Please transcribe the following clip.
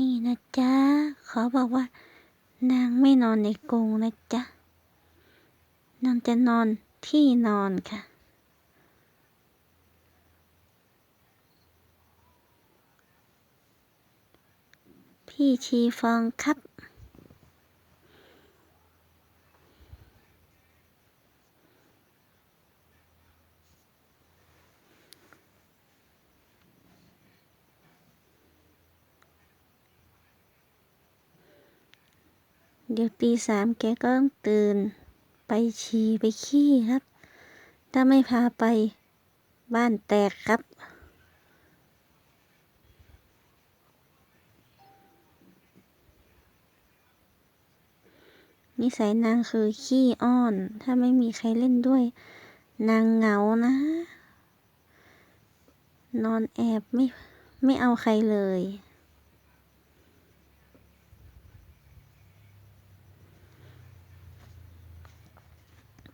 นี่นะจ๊ะขอบอกว่า นางไม่นอนในกรงนะจ๊ะ นางจะนอนที่นอนค่ะ พี่ชีฟองครับ เดี๋ยวตีสามแกก็ต้องตื่น ไปฉี่ไปขี้ครับ ถ้าไม่พาไปบ้านแตกครับ นิสัยนางคือขี้อ้อน ถ้าไม่มีใครเล่นด้วย นางเหงานะ นอนแอบไม่ไม่เอาใครเลย